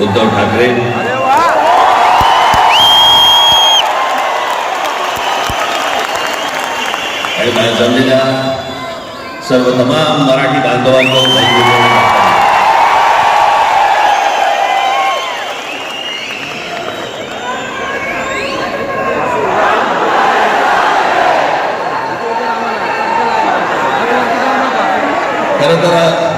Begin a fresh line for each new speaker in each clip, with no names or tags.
उद्धव ठाकरे आणि माझ्या जमलेल्या सर्व तमाम मराठी बांधवांनो बहिणींनो, खरं तर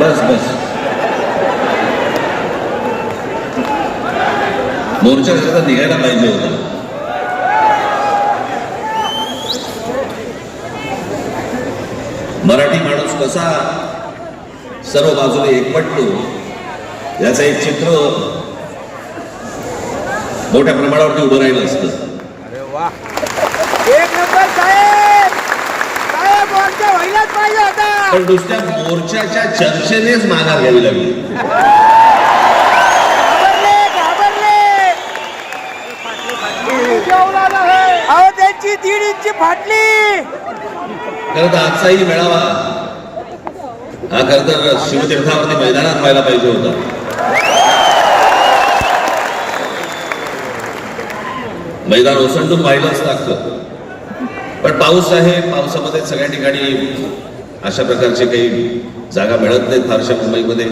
बस बस. मोर्चा सुद्धा निघायला पाहिजे होता? मराठी माणूस कसा सर्व बाजूने एकपटलो याचं एक चित्र मोठ्या प्रमाणावरती उभं राहिलं असतं.
एक नंबर साहेब! साहेब व्हायलाच पाहिजे होता.
पण नुसत्या मोर्चाच्या चर्चेनेच माघार घ्यावी लागली.
त्यांची दीड इंची फाटली.
खरं तर आजचाही मेळावा हा खरं तर शिवतीर्थावरती मैदानात व्हायला पाहिजे होता. मैदान ओसंडून व्हायलाच लागतं. पण पाऊस आहे पावसामध्ये सगळ्या ठिकाणी अशा प्रकारचे काही जागा मिळत नाहीत फारशा मुंबईमध्ये.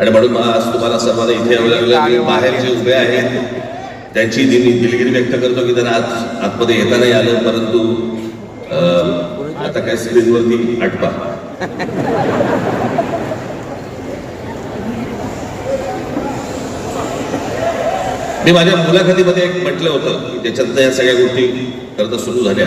आणि म्हणून आज तुम्हाला सर्वांना इथे यावं लागलं बाहेर जे उभे आहेत त्यांची दिलगिरी व्यक्त करतो की त्यांना आज आतमध्ये येता नाही आलं परंतु आता काय स्क्रीनवरती आठवा. मी माझ्या मुलाखतीमध्ये एक म्हटलं होतं की त्याच्यात या सगळ्या गोष्टी करता सुरू झाल्या.